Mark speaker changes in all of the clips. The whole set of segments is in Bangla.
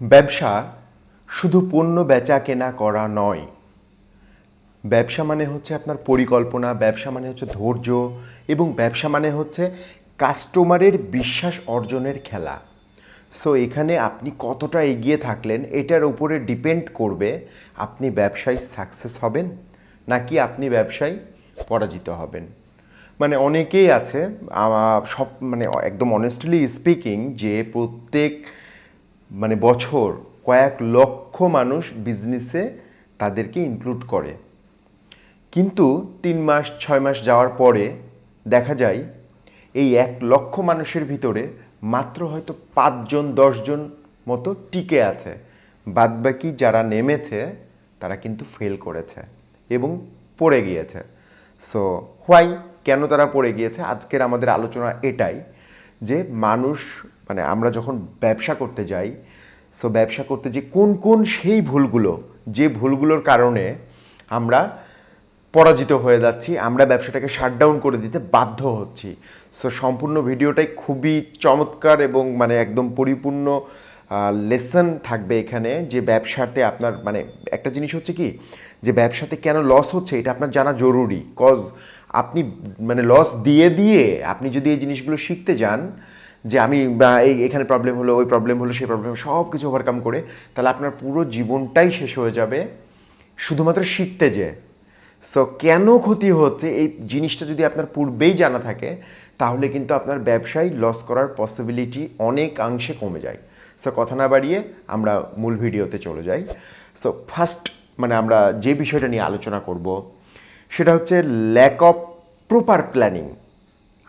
Speaker 1: ব্যবসা শুধু পণ্য বেচা কেনা করা নয়। ব্যবসা মানে হচ্ছে আপনার পরিকল্পনা, ব্যবসা মানে হচ্ছে ধৈর্য এবং ব্যবসা মানে হচ্ছে কাস্টমারের বিশ্বাস অর্জনের খেলা। সো এখানে আপনি কতটা এগিয়ে থাকলেন এটার উপরে ডিপেন্ড করবে আপনি ব্যবসায় সাকসেস হবেন নাকি আপনি ব্যবসায় পরাজিত হবেন। মানে অনেকেই আছে সব মানে একদম অনেস্টলি স্পিকিং যে প্রত্যেক মানে বছর, কয়েক লক্ষ মানুষ বিজনেসে তাদেরকে ইনক্লুড করে। কিন্তু তিন মাস, ছয় মাস যাওয়ার পরে দেখা যায়, এই এক লক্ষ মানুষের ভিতরে মাত্র হয়তো পাঁচজন, দশজন মতো টিকে আছে। বাদবাকি যারা নেমেছে, তারা কিন্তু ফেল করেছে এবং পড়ে গিয়েছে। সো হোয়াই কেন তারা পড়ে গিয়েছে? আজকের আমাদের আলোচনা এটাই যে মানুষ মানে আমরা যখন ব্যবসা করতে যাই সো ব্যবসা করতে যে কোন কোন সেই ভুলগুলো, যে ভুলগুলোর কারণে আমরা পরাজিত হয়ে যাচ্ছি, আমরা ব্যবসাটাকে শাটডাউন করে দিতে বাধ্য হচ্ছি। সো সম্পূর্ণ ভিডিওটাই খুবই চমৎকার এবং মানে একদম পরিপূর্ণ লেসন থাকবে এখানে যে ব্যবসাতে আপনার মানে একটা জিনিস হচ্ছে কি, যে ব্যবসাতে কেন লস হচ্ছে এটা আপনার জানা জরুরি। কজ আপনি মানে লস দিয়ে দিয়ে আপনি যদি এই জিনিসগুলো শিখতে যান যে আমি এই এখানে প্রবলেম হলো, ওই প্রবলেম হলো, সেই প্রবলেম সব কিছু ওভারকাম করে, তাহলে আপনার পুরো জীবনটাই শেষ হয়ে যাবে শুধুমাত্র শিখতে যে সো কেন ক্ষতি হচ্ছে? এই জিনিসটা যদি আপনার পূর্বেই জানা থাকে, তাহলে কিন্তু আপনার ব্যবসায় লস করার পসিবিলিটি অনেকাংশে কমে যায়। সো কথা না বাড়িয়ে আমরা মূল ভিডিওতে চলে যাই। সো ফার্স্ট মানে আমরা যে বিষয়টা নিয়ে আলোচনা করব, সেটা হচ্ছে ল্যাক অফ প্রপার প্ল্যানিং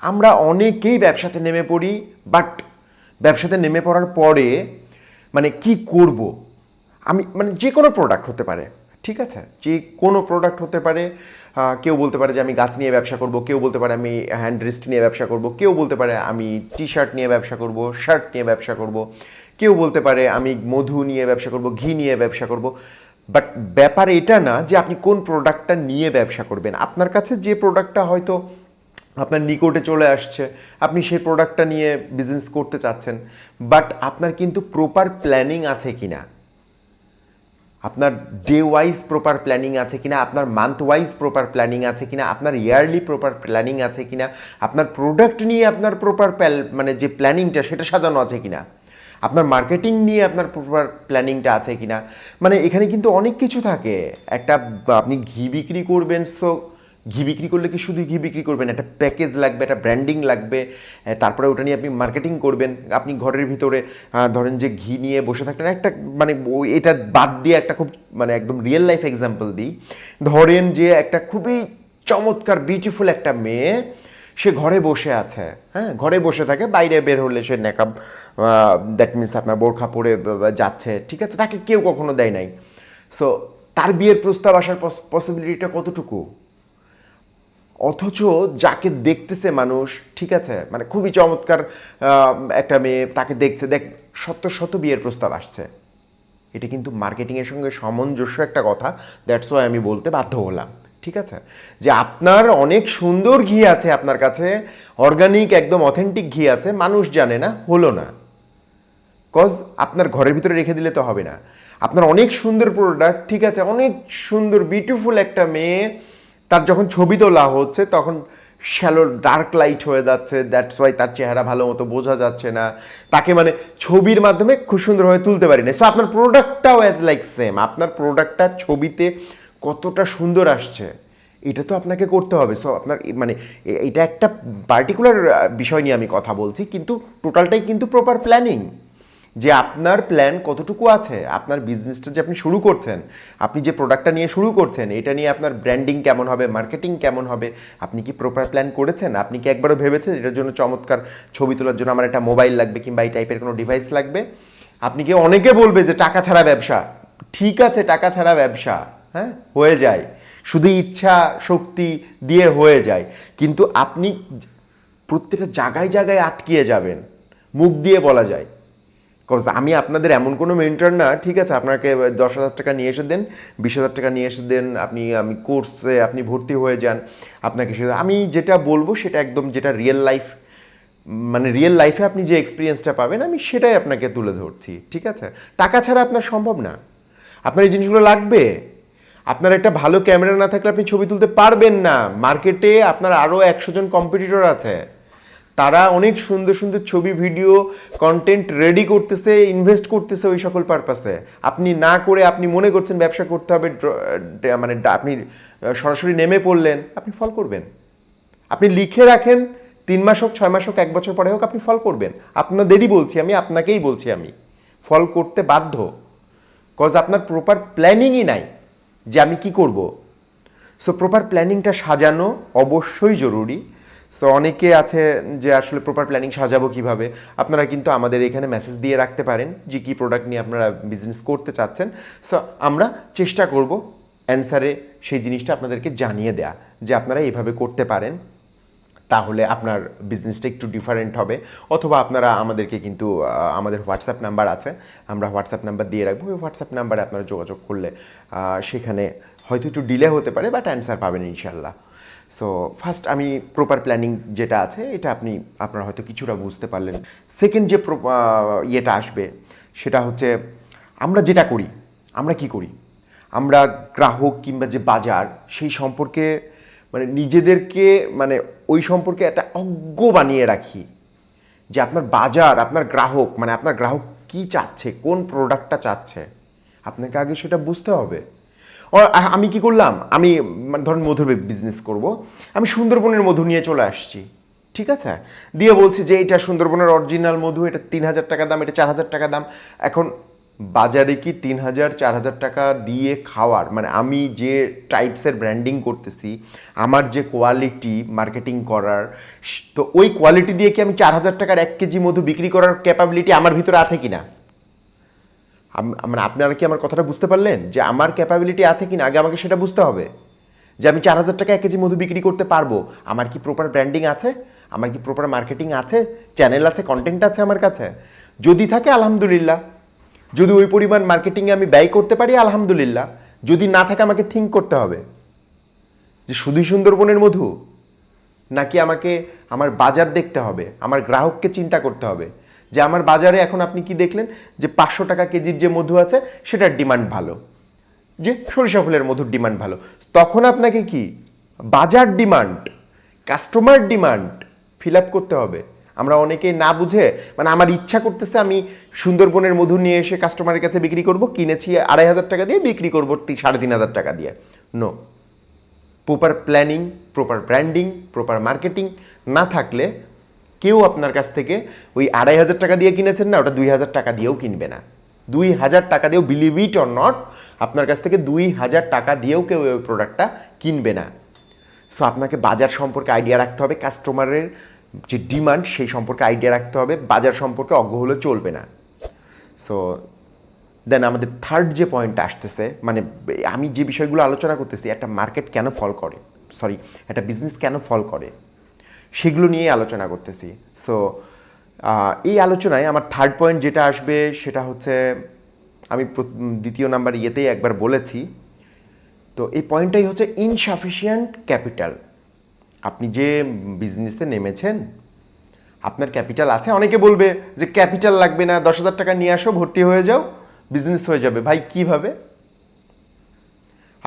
Speaker 1: আমরা অনেকেই ব্যবসাতে নেমে পড়ি বাট ব্যবসাতে নেমে পড়ার পরে মানে কি করব? আমি মানে যে কোনো প্রোডাক্ট হতে পারে, ঠিক আছে? যে কোনো প্রোডাক্ট হতে পারে কেউ বলতে পারে যে আমি গাছ নিয়ে ব্যবসা করব, কেউ বলতে পারে আমি হ্যান্ড রেস্ট নিয়ে ব্যবসা করব, কেউ বলতে পারে আমি টি শার্ট নিয়ে ব্যবসা করব শার্ট নিয়ে ব্যবসা করব, কেউ বলতে পারে আমি মধু নিয়ে ব্যবসা করব, ঘি নিয়ে ব্যবসা করব। বাট ব্যাপার এটা না যে আপনি কোন প্রোডাক্টটা নিয়ে ব্যবসা করবেন। আপনার কাছে যে প্রোডাক্টটা হয়তো আপনার নিকটে চলে আসছে, আপনি সেই প্রোডাক্টটা নিয়ে বিজনেস করতে চাচ্ছেন বাট আপনার কিন্তু প্রপার প্ল্যানিং আছে কি না আপনার ডে ওয়াইজ প্রপার প্ল্যানিং আছে কিনা? আপনার মান্থ ওয়াইজ প্রপার প্ল্যানিং আছে কিনা? আপনার ইয়ারলি প্রপার প্ল্যানিং আছে কিনা? আপনার প্রোডাক্ট নিয়ে আপনার প্রপার মানে যে প্ল্যানিংটা সেটা সাজানো আছে কিনা? আপনার মার্কেটিং নিয়ে আপনার প্রপার প্ল্যানিংটা আছে কিনা? মানে এখানে কিন্তু অনেক কিছু থাকে। একটা আপনি ঘি বিক্রি করবেন সো ঘি বিক্রি করলে কি শুধু ঘি বিক্রি করবেন? একটা প্যাকেজ লাগবে, একটা ব্র্যান্ডিং লাগবে তারপরে ওটা নিয়ে আপনি মার্কেটিং করবেন। আপনি ঘরের ভিতরে ধরেন যে ঘি নিয়ে বসে থাকলেন একটা মানে এটা বাদ দিয়ে একটা খুব মানে একদম রিয়েল লাইফ এক্সাম্পল দিই। ধরেন যে একটা খুবই চমৎকার বিউটিফুল একটা মেয়ে, সে ঘরে বসে আছে হ্যাঁ? ঘরে বসে থাকে, বাইরে বের হলে সে নেকাব দ্যাট মিনস আপনার বোরখা পরে যাচ্ছে, ঠিক আছে? তাকে কেউ কখনো দেয় নাই। সো তার বিয়ের প্রস্তাব আসার পসিবিলিটিটা কতটুকু? অথচ যাকে দেখতেছে মানুষ, ঠিক আছে? মানে খুবই চমৎকার একটা মেয়ে তাকে দেখছে। দেখ, শত শত বিয়ের প্রস্তাব আসছে। এটা কিন্তু মার্কেটিংয়ের সঙ্গে সামঞ্জস্য একটা কথা। দ্যাটস ওয়াই আমি বলতে বাধ্য হলাম, ঠিক আছে? যে আপনার অনেক সুন্দর ঘি আছে আপনার কাছে অর্গানিক একদম অথেন্টিক ঘি আছে, মানুষ জানে না, হলো না। কজ আপনার ঘরের ভিতরে রেখে দিলে তো হবে না। আপনার অনেক সুন্দর প্রোডাক্ট ঠিক আছে? অনেক সুন্দর বিউটিফুল একটা মেয়ে তার যখন ছবি তোলা হচ্ছে, তখন শ্যালো ডার্ক লাইট হয়ে যাচ্ছে দ্যাটস ওয়াই তার চেহারা ভালো মতো বোঝা যাচ্ছে না। তাকে মানে ছবির মাধ্যমে খুব সুন্দরভাবে তুলতে পারি না সো আপনার প্রোডাক্টটাও অ্যাজ লাইক সেম আপনার প্রোডাক্টটা ছবিতে কতটা সুন্দর আসছে, এটা তো আপনাকে করতে হবে। সো আপনার মানে এটা একটা পার্টিকুলার বিষয় নিয়ে আমি কথা বলছি, কিন্তু টোটালটাই কিন্তু প্রপার প্ল্যানিং যে আপনার প্ল্যান কতটুকু আছে, আপনার বিজনেসটা যে আপনি শুরু করছেন, আপনি যে প্রোডাক্টটা নিয়ে শুরু করছেন, এটা নিয়ে আপনার ব্র্যান্ডিং কেমন হবে মার্কেটিং কেমন হবে, আপনি কি প্রপার প্ল্যান করেছেন? আপনি কি একবারও ভেবেছেন এটার জন্য চমৎকার ছবি তোলার জন্য আমার একটা মোবাইল লাগবে কিংবা এই টাইপের কোনো ডিভাইস লাগবে? আপনি কি অনেকে বলবে যে টাকা ছাড়া ব্যবসা। ঠিক আছে, টাকা ছাড়া ব্যবসা হ্যাঁ হয়ে যায়। শুধু ইচ্ছা, শক্তি দিয়ে হয়ে যায়। কিন্তু আপনি প্রত্যেকটা জায়গায় জায়গায় আটকিয়ে যাবেন। মুখ দিয়ে বলা যায়। কজ আমি আপনাদের এমন কোনো মেন্টর না, ঠিক আছে, আপনাকে দশ হাজার টাকা নিয়ে এসে দেন, বিশ হাজার টাকা নিয়ে এসে দেন, আপনি, আমি কোর্সে আপনি ভর্তি হয়ে যান, আপনাকে সে, আমি যেটা বলব সেটা একদম যেটা রিয়েল লাইফ মানে রিয়েল লাইফে আপনি যে এক্সপিরিয়েন্সটা পাবেন, আমি সেটাই আপনাকে তুলে ধরছি, ঠিক আছে? টাকা ছাড়া আপনার সম্ভব না। আপনার এই জিনিসগুলো লাগবে। আপনার একটা ভালো ক্যামেরা না থাকলে আপনি ছবি তুলতে পারবেন না। মার্কেটে আপনার আরও একশো জন কম্পিটিটর আছে। তারা অনেক সুন্দর সুন্দর ছবি ভিডিও কন্টেন্ট রেডি করতেছে ইনভেস্ট করতেছে ওই সকল পারপাসে আপনি না করে আপনি মনে করছেন ব্যবসা করতে হবে মানে আপনি সরাসরি নেমে পড়লেন, আপনি ফল করবেন। আপনি লিখে রাখেন, তিন মাস হোক, ছয় মাস হোক, এক বছর পরে হোক, আপনি ফল করবেন। আপনাদেরই বলছি আমি, আপনাকেই বলছি আমি। ফল করতে বাধ্য। কজ আপনার প্রপার প্ল্যানিংই নাই যে আমি কি করব। সো প্রপার প্ল্যানিংটা সাজানো অবশ্যই জরুরি। সো অনেকে আছে যে আসলে প্রপার প্ল্যানিং সাজাবো কীভাবে। আপনারা কিন্তু আমাদের এখানে মেসেজ দিয়ে রাখতে পারেন যে কী প্রোডাক্ট নিয়ে আপনারা বিজনেস করতে চাচ্ছেন। সো আমরা চেষ্টা করব অ্যান্সারে সেই জিনিসটা আপনাদেরকে জানিয়ে দেয়া যে আপনারা এভাবে করতে পারেন, তাহলে আপনার বিজনেসটা একটু ডিফারেন্ট হবে। অথবা আপনারা আমাদেরকে কিন্তু আমাদের হোয়াটসঅ্যাপ নাম্বার আছে, আমরা হোয়াটসঅ্যাপ নাম্বার দিয়ে রাখব। ওই হোয়াটসঅ্যাপ নাম্বারে আপনারা যোগাযোগ করলে সেখানে হয়তো একটু ডিলে হতে পারে বাট অ্যান্সার পাবেন ইনশাল্লাহ সো ফার্স্ট আমি প্রপার প্ল্যানিং যেটা আছে, এটা আপনি, আপনারা হয়তো কিছুটা বুঝতে পারলেন। সেকেন্ড যে ইয়েটা আসবে, সেটা হচ্ছে আমরা যেটা করি, আমরা কি করি? আমরা গ্রাহক কিংবা যে বাজার, সেই সম্পর্কে মানে নিজেদেরকে মানে ওই সম্পর্কে একটা অজ্ঞ বানিয়ে রাখি। যে আপনার বাজার, আপনার গ্রাহক মানে আপনার গ্রাহক কি চাচ্ছে, কোন প্রোডাক্টটা চাচ্ছে? আপনাকে আগে সেটা বুঝতে হবে। আমি কি করলাম? আমি মানে ধরুন মধুর বিজনেস করব। আমি সুন্দরবনের মধু নিয়ে চলে আসছি। ঠিক আছে? দিয়ে বলছি যে এটা সুন্দরবনের অরিজিনাল মধু, এটা তিন হাজার টাকা দাম, এটা চার হাজার টাকা দাম। এখন বাজারে কি তিন হাজার, চার হাজার টাকা দিয়ে খাওয়ার? মানে আমি যে টাইপসের ব্র্যান্ডিং করতেছি, আমার যে কোয়ালিটি মার্কেটিং করার, তো ওই কোয়ালিটি দিয়ে কি আমি চার হাজার টাকার এক কেজি মধু বিক্রি করার ক্যাপাবিলিটি আমার ভিতরে আছে কিনা? আম- মানে আপনারা কি আমার কথাটা বুঝতে পারলেন? যে আমার ক্যাপাবিলিটি আছে কি না আগে আমাকে সেটা বুঝতে হবে। যে আমি চার হাজার টাকা এক কেজি মধু বিক্রি করতে পারব। আমার কি প্রপার ব্র্যান্ডিং আছে? আমার কি প্রপার মার্কেটিং আছে? চ্যানেল আছে? কন্টেন্ট আছে আমার কাছে? যদি থাকে, আলহামদুলিল্লাহ। যদি ওই পরিমাণ মার্কেটিংয়ে আমি ব্যয় করতে পারি, আলহামদুলিল্লাহ। যদি না থাকে, আমাকে থিঙ্ক করতে হবে। যে শুধুই সুন্দরবনের মধু? নাকি আমাকে, আমার বাজার দেখতে হবে? আমার গ্রাহককে চিন্তা করতে হবে? যে আমার বাজারে এখন আপনি কি দেখলেন? যে পাঁচশো টাকা কেজির যে মধু আছে, সেটার ডিমান্ড ভালো। যে সরিষা ফুলের মধুর ডিমান্ড ভালো। তখন আপনাকে কি? বাজার demand, customer demand fill up করতে হবে। আমরা অনেকে না বুঝে মানে আমার ইচ্ছা করতেছে আমি সুন্দরবনের মধু নিয়ে এসে কাস্টমারের কাছে বিক্রি করব, কিনেছি আড়াই হাজার টাকা দিয়ে বিক্রি করব সাড়ে তিন হাজার টাকা দিয়ে। No proper planning proper branding proper marketing না থাকলে কেউ আপনার কাছ থেকে ওই আড়াই হাজার টাকা দিয়ে কিনেছেন না, ওটা দুই হাজার টাকা দিয়েও কিনবে না। দুই হাজার টাকা দিয়েও বিলিভ ইট অর নট আপনার কাছ থেকে দুই হাজার টাকা দিয়েও কেউ ওই প্রোডাক্টটা কিনবে না। সো আপনাকে বাজার সম্পর্কে আইডিয়া রাখতে হবে কাস্টমারের যে ডিমান্ড সেই সম্পর্কে আইডিয়া রাখতে হবে, বাজার সম্পর্কে অজ্ঞ হলে চলবে না। সো দেন আমাদের থার্ড যে পয়েন্ট আসতেছে মানে আমি যে বিষয়গুলো আলোচনা করতেছি, একটা মার্কেট কেন ফল করে? সরি একটা বিজনেস কেন ফল করে? সেগুলো নিয়ে আলোচনা করতেছি। সো এই আলোচনায় আমার থার্ড পয়েন্ট যেটা আসবে সেটা হচ্ছে, আমি দ্বিতীয় নাম্বার ইয়েতেই একবার বলেছি। তো এই পয়েন্টটাই হচ্ছে ইনসাফিসিয়েন্ট ক্যাপিটাল আপনি যে বিজনেসে নেমেছেন, আপনার ক্যাপিটাল আছে। অনেকে বলবে যে ক্যাপিটাল লাগবে না, দশ হাজার টাকা নিয়ে আসো, ভর্তি হয়ে যাও বিজনেস হয়ে যাবে। ভাই, কীভাবে?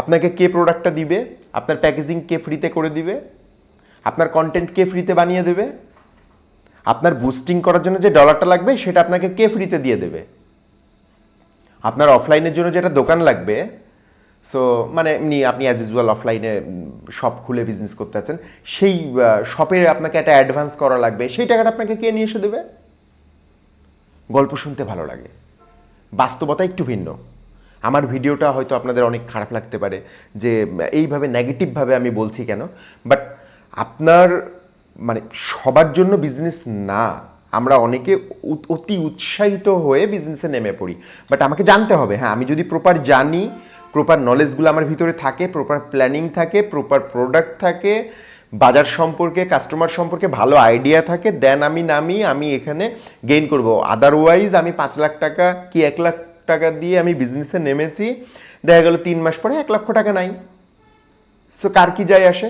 Speaker 1: আপনাকে কে প্রোডাক্টটা দিবে? আপনার প্যাকেজিং কে ফ্রিতে করে দিবে? আপনার কন্টেন্ট কে ফ্রিতে বানিয়ে দেবে? আপনার বুস্টিং করার জন্য যে ডলারটা লাগবে, সেটা আপনাকে কে ফ্রিতে দিয়ে দেবে? আপনার অফলাইনের জন্য যেটা দোকান লাগবে সো মানে এমনি আপনি অ্যাজ ইউজুয়াল অফলাইনে শপ খুলে বিজনেস করতে আছেন, সেই শপে আপনাকে একটা অ্যাডভান্স করা লাগবে, সেই টাকাটা আপনাকে কে নিয়ে এসে দেবে? গল্প শুনতে ভালো লাগে। বাস্তবতা একটু ভিন্ন। আমার ভিডিওটা হয়তো আপনাদের অনেক খারাপ লাগতে পারে যে, এইভাবে নেগেটিভভাবে আমি বলছি কেন? বাট আপনার মানে সবার জন্য বিজনেস না, আমরা অনেকে অতি উৎসাহিত হয়ে বিজনেসে নেমে পড়ি। বাট আমাকে জানতে হবে হ্যাঁ আমি যদি প্রপার জানি প্রপার নলেজগুলো আমার ভিতরে থাকে প্রপার প্ল্যানিং থাকে প্রপার প্রোডাক্ট থাকে, বাজার সম্পর্কে কাস্টমার সম্পর্কে ভালো আইডিয়া থাকে দেন আমি নামি, আমি এখানে গেইন করব। আদারওয়াইজ আমি পাঁচ লাখ টাকা কি এক লাখ টাকা দিয়ে আমি বিজনেসে নেমেছি, দেখা গেল তিন মাস পরে এক লক্ষ টাকা নাই। সো কার কি যায় আসে?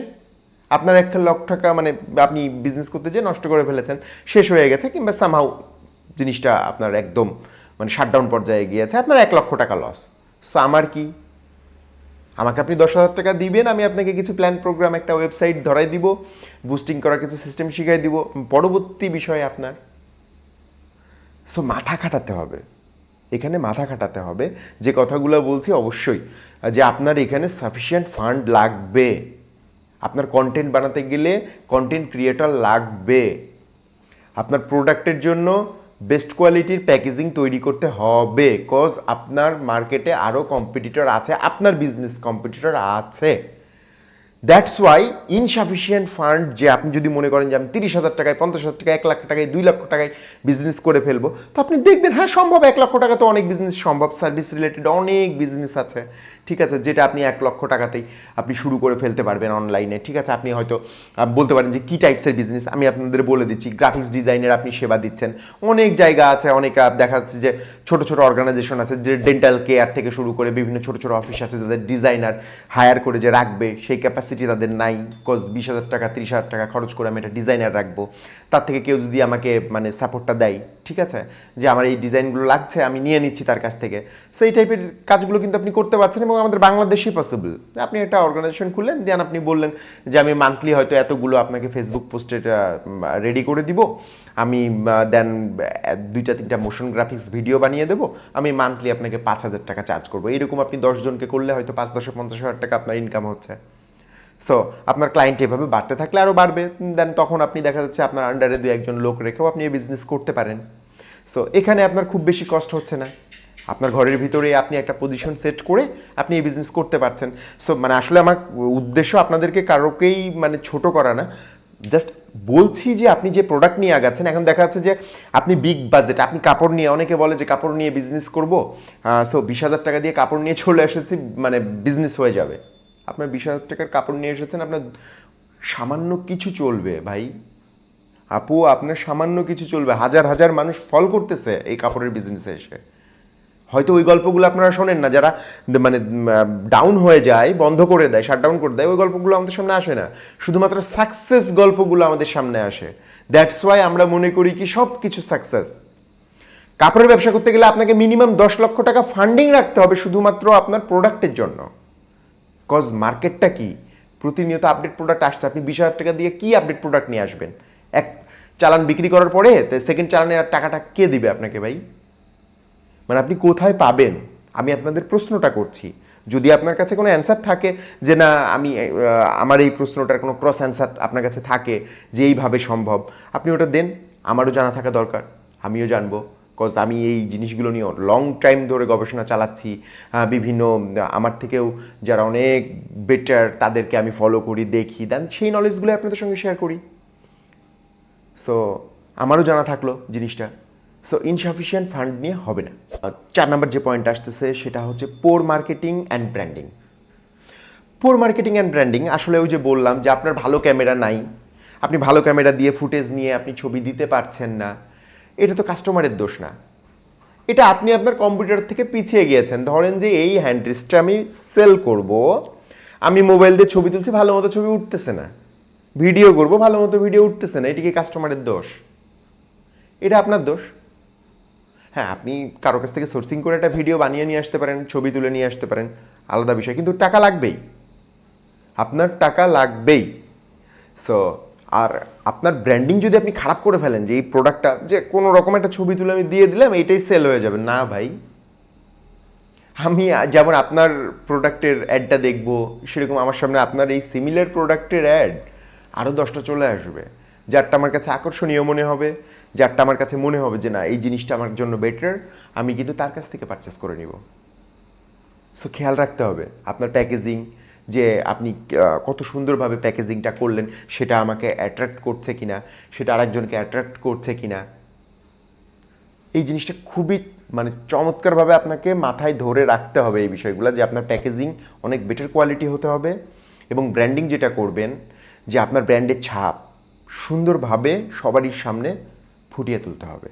Speaker 1: আপনার এক লক্ষ টাকা মানে আপনি বিজনেস করতে যেয়ে নষ্ট করে ফেলেছেন, শেষ হয়ে গেছে কিংবা সামহাউ জিনিসটা আপনার একদম মানে শাটডাউন পর্যায়ে গিয়েছে, আপনার এক লক্ষ টাকা লস সো আমার কি? আমাকে আপনি দশ হাজার টাকা দিবেন, আমি আপনাকে কিছু প্ল্যান প্রোগ্রাম একটা ওয়েবসাইট ধরাই দিব বুস্টিং করার কিছু সিস্টেম শিখাই দিব, পরবর্তী বিষয়ে আপনার। সো মাথা খাটাতে হবে। এখানে মাথা খাটাতে হবে, যে কথাগুলো বলছি অবশ্যই, যে আপনার এখানে সাফিসিয়েন্ট ফান্ড লাগবে। আপনার কন্টেন্ট বানাতে গেলে কন্টেন্ট ক্রিয়েটর লাগবে। আপনার প্রোডাক্টের জন্য বেস্ট কোয়ালিটির প্যাকেজিং তৈরি করতে হবে কজ আপনার মার্কেটে আরও কম্পিটিটর আছে, আপনার বিজনেস কম্পিটিটর আছে। দ্যাটস ওয়াই ইনসাফিসিয়েন্ট ফান্ড যে আপনি যদি মনে করেন যে আমি তিরিশ হাজার টাকায়, পঞ্চাশ হাজার টাকায়, এক লাখ টাকায়, দুই লক্ষ টাকায় বিজনেস করে ফেলব, তো আপনি দেখবেন হ্যাঁ সম্ভব, এক লক্ষ টাকা তো অনেক বিজনেস সম্ভব সার্ভিস রিলেটেড অনেক বিজনেস আছে। ঠিক আছে, যেটা আপনি এক লক্ষ টাকাতেই আপনি শুরু করে ফেলতে পারবেন অনলাইনে ঠিক আছে, আপনি হয়তো বলতে পারেন যে কী টাইপসের বিজনেস আমি আপনাদের বলে দিচ্ছি গ্রাফিক্স ডিজাইনের আপনি সেবা দিচ্ছেন। অনেক জায়গা আছে, অনেক দেখা যাচ্ছে যে ছোট ছোট অর্গানাইজেশন আছে, যে ডেন্টাল কেয়ার থেকে শুরু করে বিভিন্ন ছোট ছোট অফিস আছে, যাদের ডিজাইনার হায়ার করে যে রাখবে, সেই ক্যাপাসিটি তাদের নাই। কজ বিশ হাজার টাকা, তিরিশ হাজার টাকা খরচ করে আমি একটা ডিজাইনার রাখব। তার থেকে কেউ যদি আমাকে মানে সাপোর্টটা দেয় ঠিক আছে? যে আমার এই ডিজাইনগুলো লাগছে, আমি নিয়ে নিচ্ছি তার কাছ থেকে। সেই টাইপের কাজগুলো কিন্তু আপনি করতে পারছেন এবং আমাদের বাংলাদেশেই পসিবল আপনি একটা অর্গানাইজেশন খুললেন, দেন আপনি বললেন যে আমি মান্থলি হয়তো এতগুলো আপনাকে ফেসবুক পোস্টে রেডি করে দিব। আমি দেন দুইটা, তিনটা মোশন গ্রাফিক্স ভিডিও বানিয়ে দেবো। আমি মান্থলি আপনাকে পাঁচ হাজার টাকা চার্জ করব। এরকম আপনি দশজনকে করলে হয়তো পাঁচ, দশে, পঞ্চাশ হাজার টাকা আপনার ইনকাম হচ্ছে। সো আপনার ক্লায়েন্ট এভাবে বাড়তে থাকলে আরও বাড়বে। দেন তখন আপনি দেখা যাচ্ছে আপনার আন্ডারে দু একজন লোক রেখেও আপনি এই বিজনেস করতে পারেন। সো এখানে আপনার খুব বেশি কষ্ট হচ্ছে না। আপনার ঘরের ভিতরে আপনি একটা পজিশন সেট করে আপনি এই বিজনেস করতে পারছেন। সো মানে আসলে আমার উদ্দেশ্য আপনাদেরকে কারোকেই মানে ছোট করা না। জাস্ট বলছি যে আপনি যে প্রোডাক্ট নিয়ে আগাচ্ছেন, এখন দেখা যাচ্ছে যে আপনি বিগ বাজেট আপনি কাপড় নিয়ে, অনেকে বলে যে কাপড় নিয়ে বিজনেস করব। সো বিশ হাজার টাকা দিয়ে কাপড় নিয়ে চলে এসেছি মানে বিজনেস হয়ে যাবে। আপনার বিশ হাজার টাকার কাপড় নিয়ে এসেছেন, আপনার সামান্য কিছু চলবে ভাই। আপু, আপনার সামান্য কিছু চলবে। হাজার হাজার মানুষ ফল করতেছে এই কাপড়ের বিজনেসে এসে। হয়তো ওই গল্পগুলো আপনারা শোনেন না, যারা মানে ডাউন হয়ে যায়, বন্ধ করে দেয় শাট ডাউন করে দেয়, ওই গল্পগুলো আমাদের সামনে আসে না। শুধুমাত্র সাকসেস গল্পগুলো আমাদের সামনে আসে। দ্যাটস ওয়াই আমরা মনে করি কি সব কিছু সাকসেস কাপড়ের ব্যবসা করতে গেলে আপনাকে মিনিমাম দশ লক্ষ টাকা ফান্ডিং রাখতে হবে শুধুমাত্র আপনার প্রোডাক্টের জন্য। কজ মার্কেটটা কি? প্রতিনিয়ত আপডেট প্রোডাক্ট আসছে। আপনি বিশ হাজার টাকা দিয়ে কি আপডেট প্রোডাক্ট নিয়ে আসবেন? এক চালান বিক্রি করার পরে সেকেন্ড চালানের আর টাকাটা কে দিবে আপনাকে ভাই? মানে আপনি কোথায় পাবেন? আমি আপনাদের প্রশ্নটা করছি। যদি আপনার কাছে কোনো অ্যান্সার থাকে যে না, আমি আমার এই প্রশ্নটার কোনো ক্রস অ্যান্সার আপনার কাছে থাকে যে এইভাবে সম্ভব, আপনি ওটা দেন। আমারও জানা থাকা দরকার। আমিও জানব। কজ আমি এই জিনিসগুলো নিয়ে লং টাইম ধরে গবেষণা চালাচ্ছি। বিভিন্ন, আমার থেকেও যারা অনেক বেটার তাদেরকে আমি ফলো করি, দেখি। দেন সেই নলেজগুলো আপনাদের সঙ্গে শেয়ার করি। সো আমারও জানা থাকল জিনিসটা। সো ইনসাফিসিয়েন্ট ফান্ড নিয়ে হবে না। চার নাম্বার যে পয়েন্ট আসতেছে, সেটা হচ্ছে poor marketing and branding poor marketing and branding আসলে ওই যে বললাম যে আপনার ভালো ক্যামেরা নাই। আপনি ভালো ক্যামেরা দিয়ে ফুটেজ নিয়ে আপনি ছবি দিতে পারছেন না। এটা তো কাস্টমারের দোষ না। এটা আপনি আপনার কম্পিউটার থেকে পিছিয়ে গিয়েছেন। ধরেন যে এই হ্যান্ড রিস্টটা আমি সেল করব। আমি মোবাইল দিয়ে ছবি তুলছি, ভালো মতো ছবি উঠতেছে না। ভিডিও করব ভালো মতো ভিডিও উঠতেছে না এটি কি কাস্টমারের দোষ। এটা আপনার দোষ। হ্যাঁ আপনি কারও কাছ থেকে সোর্সিং করে একটা ভিডিও বানিয়ে নিয়ে আসতে পারেন, ছবি তুলে নিয়ে আসতে পারেন, আলাদা বিষয়, কিন্তু টাকা লাগবেই। আপনার টাকা লাগবেই। সো আর আপনার ব্র্যান্ডিং যদি আপনি খারাপ করে ফেলেন, যে এই প্রোডাক্টটা যে কোনো রকম একটা ছবি তুলে আমি দিয়ে দিলাম, এটাই সেল হয়ে যাবে। না ভাই। আমি যেমন আপনার প্রোডাক্টের অ্যাডটা দেখব, সেরকম আমার সামনে আপনার এই সিমিলার প্রোডাক্টের অ্যাড আরও দশটা চলে আসবে। যারটা আমার কাছে আকর্ষণীয় মনে হবে, যারটা আমার কাছে মনে হবে যে না, এই জিনিসটা আমার জন্য বেটার আমি কিন্তু তার কাছ থেকে পারচেস করে নিব। সো খেয়াল রাখতে হবে, আপনার প্যাকেজিং যে আপনি কত সুন্দরভাবে প্যাকেজিংটা করলেন, সেটা আমাকে অ্যাট্রাক্ট করছে কিনা, সেটা আরেকজনকে অ্যাট্রাক্ট করছে কিনা। এই জিনিসটা খুবই মানে চমৎকারভাবে আপনাকে মাথায় ধরে রাখতে হবে এই বিষয়গুলো, যে আপনার প্যাকেজিং অনেক বেটার কোয়ালিটি হতে হবে এবং ব্র্যান্ডিং যেটা করবেন যে আপনার ব্র্যান্ডের ছাপ সুন্দরভাবে সবারই সামনে ফুটিয়ে তুলতে হবে।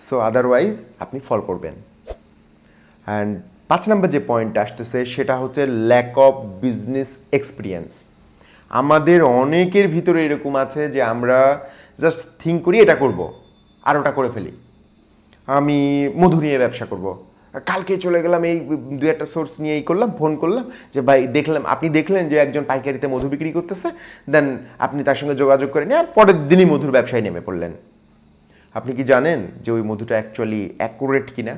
Speaker 1: সো আদারওয়াইজ আপনি ফল করবেন। অ্যান্ড পাঁচ নম্বর যে পয়েন্ট আসতেছে, সেটা হচ্ছে ল্যাক অফ বিজনেস এক্সপিরিয়েন্স আমাদের অনেকের ভিতরে এরকম আছে যে আমরা জাস্ট থিঙ্ক করি, এটা করব, আর ওটা করে ফেলি। আমি মধু নিয়ে ব্যবসা করব। কালকে চলে গেলাম, এই দু একটা সোর্স নিয়ে এই করলাম ফোন করলাম, যে ভাই দেখলাম, আপনি দেখলেন যে একজন পাইকারিতে মধু বিক্রি করতেছে দেন আপনি তার সঙ্গে যোগাযোগ করে নিয়ে, আর পরের দিনই মধুর ব্যবসায় নেমে পড়লেন। আপনি কি জানেন যে ওই মধুটা অ্যাকচুয়ালি অ্যাকুরেট কিনা?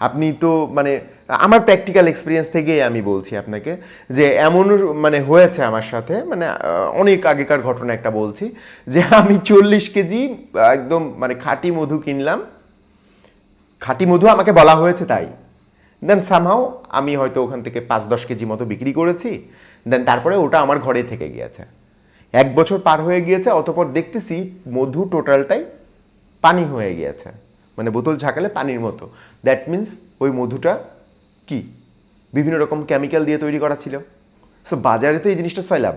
Speaker 1: আপনি তো মানে আমার প্র্যাকটিক্যাল এক্সপিরিয়েন্স থেকেই আমি বলছি আপনাকে, যে এমন মানে হয়েছে আমার সাথে মানে অনেক আগেকার ঘটনা একটা বলছি, যে আমি চল্লিশ কেজি একদম মানে খাঁটি মধু কিনলাম খাঁটি মধু আমাকে বলা হয়েছে তাই। দেন সামহাও আমি হয়তো ওখান থেকে পাঁচ দশ কেজি মতো বিক্রি করেছি দেন তারপরে ওটা আমার ঘরে থেকে গিয়েছে। এক বছর পার হয়ে গিয়েছে, অতপর দেখতেছি মধু টোটালটাই পানি হয়ে গিয়েছে। মানে বোতল ঝাঁকালে পানির মতো। দ্যাট মিন্স ওই মধুটা কি? বিভিন্ন রকম কেমিক্যাল দিয়ে তৈরি করা ছিল। সো বাজারে তো এই জিনিসটা সয়লাভ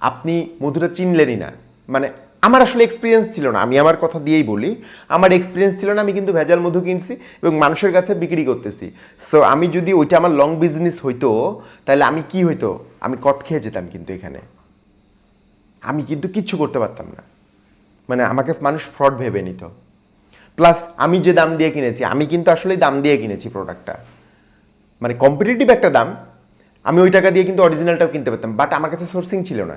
Speaker 1: আপনি মধুটা চিনলেনই না। মানে আমার আসলে এক্সপিরিয়েন্স ছিল না, আমি আমার কথা দিয়েই বলি, আমার এক্সপিরিয়েন্স ছিল না, আমি কিন্তু ভেজাল মধু কিনছি এবং মানুষের কাছে বিক্রি করতেছি। সো আমি যদি ওইটা আমার লং বিজনেস হইতো, তাহলে আমি কি হইতো? আমি কট খেয়ে যেতাম কিন্তু এখানে। আমি কিন্তু কিচ্ছু করতে পারতাম না। মানে আমাকে মানুষ ফ্রড ভেবে নিত। প্লাস আমি যে দাম দিয়ে কিনেছি, আমি কিন্তু আসলে দাম দিয়ে কিনেছি প্রোডাক্টটা মানে কম্পিটিটিভ একটা দাম, আমি ওই টাকা দিয়ে কিন্তু অরিজিনালটাও কিনতে পারতাম বাট আমার কাছে সোর্সিং ছিল না।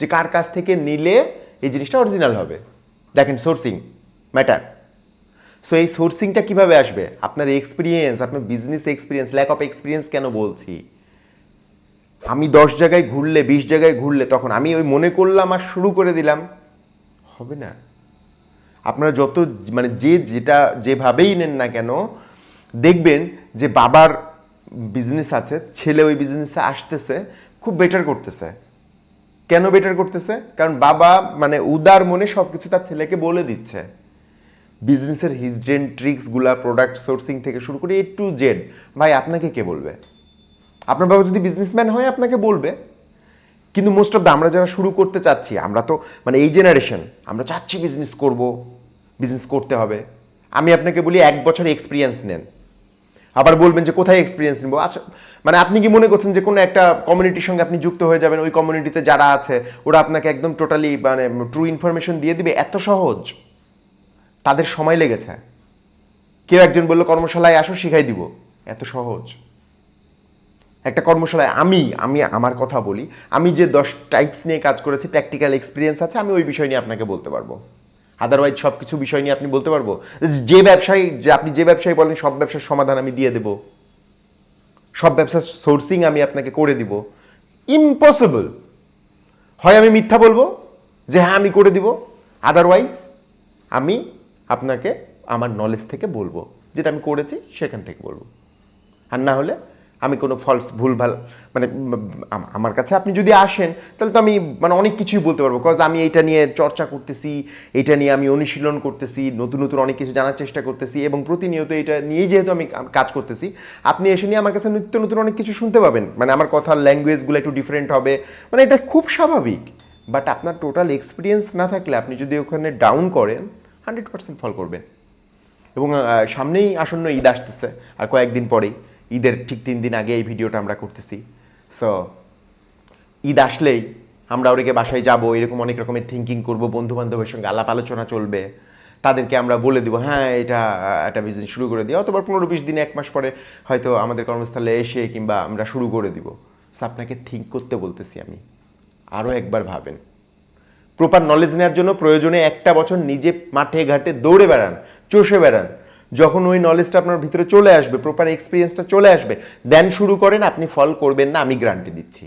Speaker 1: যে কার কাছ থেকে নিলে এই জিনিসটা অরিজিনাল হবে। দেখেন সোর্সিং ম্যাটার সো এই সোর্সিংটা কীভাবে আসবে? আপনার এক্সপিরিয়েন্স আপনার business experience lack of experience কেন বলছি? আমি দশ জায়গায় ঘুরলে, বিশ জায়গায় ঘুরলে, তখন আমি ওই মনে করলাম আর শুরু করে দিলাম। হবে না। আপনারা যত মানে যে যেটা যেভাবেই নেন না কেন, দেখবেন যে বাবার বিজনেস আছে, ছেলে ওই বিজনেসে আসতেছে, খুব বেটার করতেছে। কেন বেটার করতেছে? কারণ বাবা মানে উদার মনে সব কিছু তার ছেলেকে বলে দিচ্ছে। বিজনেসের হিডেন ট্রিক্সগুলা প্রোডাক্ট সোর্সিং থেকে শুরু করে এ টু জেড ভাই, আপনাকে কে বলবে? আপনার বাবা যদি বিজনেসম্যান হয়, আপনাকে বলবে। কিন্তু মোস্ট অফ দ্য আমরা যারা শুরু করতে চাচ্ছি, আমরা তো মানে এই জেনারেশন আমরা চাচ্ছি বিজনেস করব বিজনেস করতে হবে। আমি আপনাকে বলি, এক বছর এক্সপিরিয়েন্স নেন। আবার বলবেন যে কোথায় এক্সপিরিয়েন্স নেব? আচ্ছা মানে আপনি কি মনে করছেন যে কোনো একটা কমিউনিটির সঙ্গে আপনি যুক্ত হয়ে যাবেন? ওই কমিউনিটিতে যারা আছে, ওরা আপনাকে একদম টোটালি মানে ট্রু ইনফরমেশন দিয়ে দিবে? এত সহজ? তাদের সময় লেগেছে। কেউ একজন বলল, কর্মশালায় আসো, শিখাই দিব। এত সহজ। একটা কর্মশালায় আমি আমি আমার কথা বলি, আমি যে দশ টাইপস নিয়ে কাজ করেছি প্র্যাকটিক্যাল এক্সপিরিয়েন্স আছে, আমি ওই বিষয় নিয়ে আপনাকে বলতে পারব। আদারওয়াইজ সব কিছু বিষয় নিয়ে আপনি বলতে পারব? যে ব্যবসায়ী, যে আপনি যে ব্যবসায়ী বলেন, সব ব্যবসার সমাধান আমি দিয়ে দেব। সব ব্যবসার সোর্সিং আমি আপনাকে করে দিব। ইম্পসিবল হয় আমি মিথ্যা বলব? যে হ্যাঁ আমি করে দিব। আদারওয়াইজ আমি আপনাকে, আমার নলেজ থেকে বলব। যেটা আমি করেছি, সেখান থেকে বলব। আর না হলে আমি কোনো ফলস ভুলভাল মানে আমার কাছে আপনি যদি আসেন, তাহলে তো আমি মানে অনেক কিছুই বলতে পারব। কজ আমি এটা নিয়ে চর্চা করতেছি, এটা নিয়ে আমি অনুশীলন করতেছি, নতুন নতুন অনেক কিছু জানার চেষ্টা করতেছি এবং প্রতিনিয়ত এটা নিয়েই যেহেতু আমি কাজ করতেছি, আপনি এসে নিয়ে আমার কাছে নিত্য নতুন অনেক কিছু শুনতে পাবেন। মানে আমার কথার ল্যাঙ্গুয়েজগুলো একটু ডিফারেন্ট হবে। মানে এটা খুব স্বাভাবিক। বাট আপনার টোটাল এক্সপিরিয়েন্স না থাকলে আপনি যদি ওখানে ডাউন করেন হান্ড্রেড পার্সেন্ট ফল করবেন। এবং সামনেই আসন্ন ঈদ আসতেছে, আর কয়েকদিন পরেই। ঈদের ঠিক তিন দিন আগে এই ভিডিওটা আমরা করতেছি। সো ঈদ আসলেই আমরা ওদিকে বাসায় যাব, এরকম অনেক রকমের থিঙ্কিং করব বন্ধু বান্ধবের সঙ্গে আলাপ আলোচনা চলবে। তাদেরকে আমরা বলে দিব হ্যাঁ এটা একটা বিজনেস শুরু করে দিই। অথবা পনেরো বিশ দিন এক মাস পরে হয়তো আমাদের কর্মস্থলে এসে কিংবা আমরা শুরু করে দিব। সো আপনাকে থিঙ্ক করতে বলতেছি আমি। আরও একবার ভাবেন। প্রপার নলেজ নেওয়ার জন্য প্রয়োজনে একটা বছর নিজে মাঠে ঘাটে দৌড়ে বেড়ান, চষে বেড়ান। যখন ওই নলেজটা আপনার ভিতরে চলে আসবে প্রপার এক্সপিরিয়েন্সটা চলে আসবে দেন শুরু করেন, আপনি ফল করবেন না, আমি গ্যারান্টি দিচ্ছি।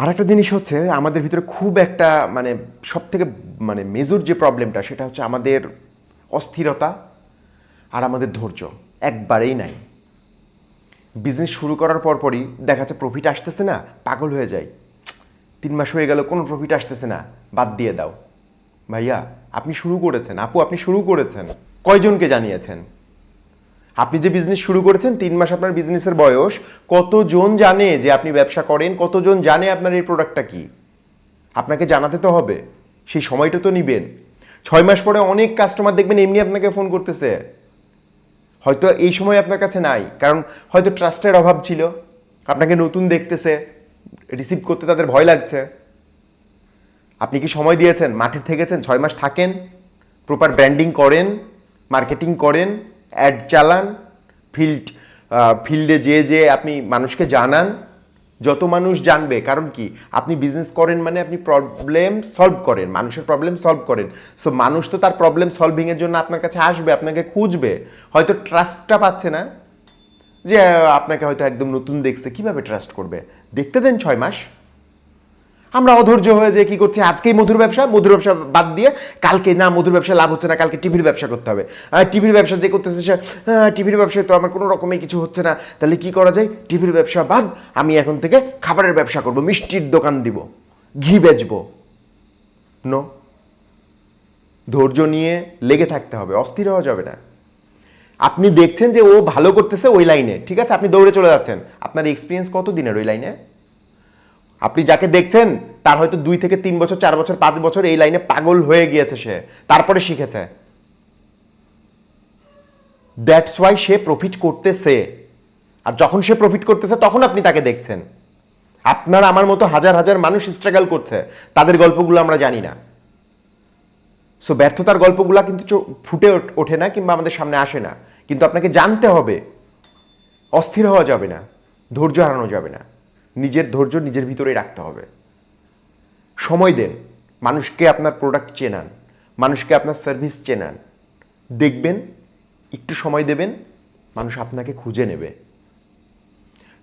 Speaker 1: আর একটা জিনিস হচ্ছে, আমাদের ভিতরে খুব একটা মানে সব থেকে মানে মেজর যে প্রবলেমটা সেটা হচ্ছে আমাদের অস্থিরতা আর আমাদের ধৈর্য, একবারেই নাই। বিজনেস শুরু করার পরপরই দেখা যাচ্ছে প্রফিট আসতেছে না, পাগল হয়ে যায় তিন মাস হয়ে গেল, কোনো প্রফিট আসতেছে না, বাদ দিয়ে দাও। ভাইয়া, আপনি শুরু করেছেন। আপু, আপনি শুরু করেছেন। কয়জনকে জানিয়েছেন? আপনি যে বিজনেস শুরু করেছেন, তিন মাস আপনার বিজনেসের বয়স, কতজন জানে যে আপনি ব্যবসা করেন? কতজন জানে আপনার এই প্রোডাক্টটা কি? আপনাকে জানাতে তো হবে। সেই সময়টা তো নিবেন। ছয় মাস পরে অনেক কাস্টমার দেখবেন এমনি আপনাকে ফোন করতেছে। হয়তো এই সময় আপনার কাছে নাই, কারণ হয়তো ট্রাস্টের অভাব ছিল। আপনাকে নতুন দেখতেছে রিসিভ করতে তাদের ভয় লাগছে। আপনি কি সময় দিয়েছেন? মাঠে থেকেছেন? ছয় মাস থাকেন? প্রপার ব্র্যান্ডিং করেন? মার্কেটিং করেন? অ্যাড চালান? ফিল্ড ফিল্ডে যে যে আপনি মানুষকে জানান? যত মানুষ জানবে, কারণ কি? আপনি বিজনেস করেন মানে আপনি প্রবলেম সলভ করেন, মানুষের প্রবলেম সলভ করেন। সো মানুষ তো তার প্রবলেম সলভিংয়ের জন্য আপনার কাছে আসবে, আপনাকে খুঁজবে। হয়তো ট্রাস্টটা পাচ্ছে না। যে আপনাকে হয়তো একদম নতুন দেখছে, কীভাবে ট্রাস্ট করবে? দেখতে দেন ছয় মাস। আমরা অধৈর্য হয়ে যে কি করছি আজকেই মধুর ব্যবসা মধুর ব্যবসা বাদ দিয়ে কালকে না মধুর ব্যবসা লাভ হচ্ছে না কালকে টিভির ব্যবসা করতে হবে। টিভির ব্যবসা যে করতেছে সে "হ্যাঁ, টিভির ব্যবসায় তো আমার কোনো রকমই কিছু হচ্ছে না। তাহলে কি করা যায়? টিভির ব্যবসা বাদ আমি এখন থেকে খাবারের ব্যবসা করব মিষ্টির দোকান দিব ঘি বেচবো। নো ধৈর্য নিয়ে লেগে থাকতে হবে অস্থির হওয়া যাবে না। আপনি দেখছেন যে ও ভালো করতেছে ওই লাইনে ঠিক আছে? আপনি দৌড়ে চলে যাচ্ছেন। আপনার এক্সপিরিয়েন্স কত দিনের ওই লাইনে? আপনি যাকে দেখছেন, তার হয়তো দুই থেকে তিন বছর, চার বছর, পাঁচ বছর এই লাইনে পাগল হয়ে গিয়েছে সে। তারপরে শিখেছে। দ্যাটস ওয়াই সে প্রফিট করতেছে। আর যখন সে প্রফিট করতেছে, তখন আপনি তাকে দেখছেন। আপনার আমার মতো হাজার হাজার মানুষ স্ট্রাগল করছে। তাদের গল্পগুলো আমরা জানি না। সো ব্যর্থতার গল্পগুলো কিন্তু ফুটে ওঠে না কিংবা আমাদের সামনে আসে না। কিন্তু আপনাকে জানতে হবে, অস্থির হওয়া যাবে না, ধৈর্য হারানো যাবে না। নিজের ধৈর্য নিজের ভিতরেই রাখতে হবে। সময় দেন। মানুষকে আপনার প্রোডাক্ট চেনান। মানুষকে আপনার সার্ভিস চেনান। দেখবেন, একটু সময় দেবেন, মানুষ আপনাকে খুঁজে নেবে।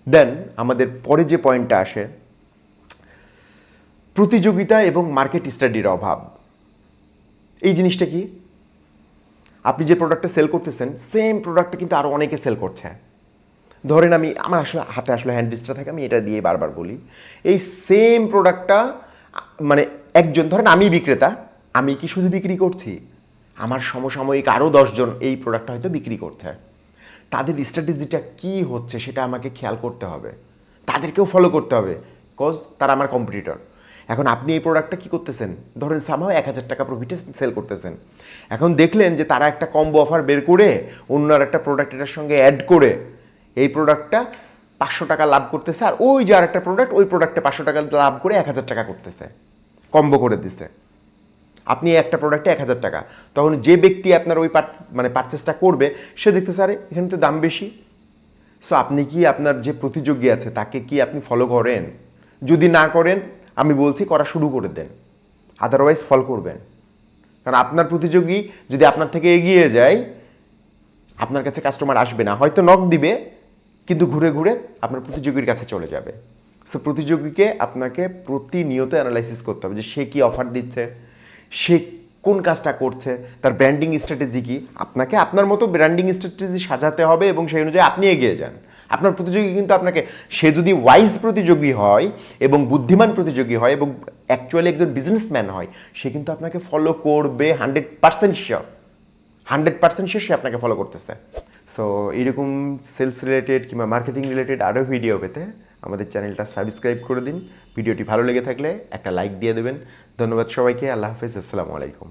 Speaker 1: দেন আমাদের পরে যে পয়েন্টটা আসে, প্রতিযোগিতা এবং মার্কেট স্টাডির অভাব। এই জিনিসটা কি? আপনি যে প্রোডাক্টটা সেল করতেছেন সেম প্রোডাক্টটা কিন্তু আরও অনেকে সেল করছে। ধরেন আমি, আমার আসলে হাতে আসলে হ্যান্ড ডিসটা থাকে, আমি এটা দিয়ে বারবার বলি। এই সেম প্রোডাক্টটা মানে একজন, ধরেন আমি বিক্রেতা, আমি কি শুধু বিক্রি করছি? আমার সমসাময়িক আরও দশজন এই প্রোডাক্টটা হয়তো বিক্রি করছে। তাদের স্ট্র্যাটেজিটা কি হচ্ছে সেটা আমাকে খেয়াল করতে হবে। তাদেরকেও ফলো করতে হবে কজ তারা আমার কম্পিটিটর এখন আপনি এই প্রোডাক্টটা কী করতেছেন? ধরেন সামহাও এক হাজার টাকা প্রফিটে সেল করতেছেন। এখন দেখলেন যে তারা একটা কম্বো অফার বের করে অন্য একটা প্রোডাক্ট এটার সঙ্গে অ্যাড করে এই প্রোডাক্টটা পাঁচশো টাকা লাভ করতেছে আর ওই যে আর একটা প্রোডাক্ট ওই প্রোডাক্টে পাঁচশো টাকা লাভ করে এক হাজার টাকা করতেছে। কম্বো করে দিছে। আপনি একটা প্রোডাক্টে এক হাজার টাকা। তখন যে ব্যক্তি আপনার ওই মানে পারচেসটা করবে, সে দেখতেছে, আরে, এখানে তো দাম বেশি। সো আপনি কি আপনার যে প্রতিযোগী আছে, তাকে কি আপনি ফলো করেন? যদি না করেন, আমি বলছি, করা শুরু করে দেন। আদারওয়াইজ ফল করবেন। কারণ আপনার প্রতিযোগী যদি আপনার থেকে এগিয়ে যায়, আপনার কাছে কাস্টমার আসবে না। হয়তো নক দিবে কিন্তু ঘুরে ঘুরে আপনার প্রতিযোগীর কাছে চলে যাবে। সো প্রতিযোগীকে আপনাকে প্রতিনিয়ত অ্যানালাইসিস করতে হবে যে সে কি অফার দিচ্ছে, সে কোন কাজটা করছে, তার ব্র্যান্ডিং স্ট্র্যাটেজি কী, আপনাকে আপনার মতো ব্র্যান্ডিং স্ট্র্যাটেজি সাজাতে হবে এবং সেই অনুযায়ী আপনি এগিয়ে যান। আপনার প্রতিযোগী কিন্তু আপনাকে, সে যদি ওয়াইজ প্রতিযোগী হয় এবং বুদ্ধিমান প্রতিযোগী হয় এবং অ্যাকচুয়ালি একজন বিজনেসম্যান হয়, সে কিন্তু আপনাকে ফলো করবে hundred percent sure hundred percent sure সে আপনাকে ফলো করতেছে। সো এরকম সেলস রিলেটেড কিংবা মার্কেটিং রিলেটেড আরও ভিডিও পেতে আমাদের চ্যানেলটা সাবস্ক্রাইব করে দিন। ভিডিওটি ভালো লেগে থাকলে একটা লাইক দিয়ে দেবেন। ধন্যবাদ সবাইকে। আল্লাহ হাফিজ। আসসালামু আলাইকুম।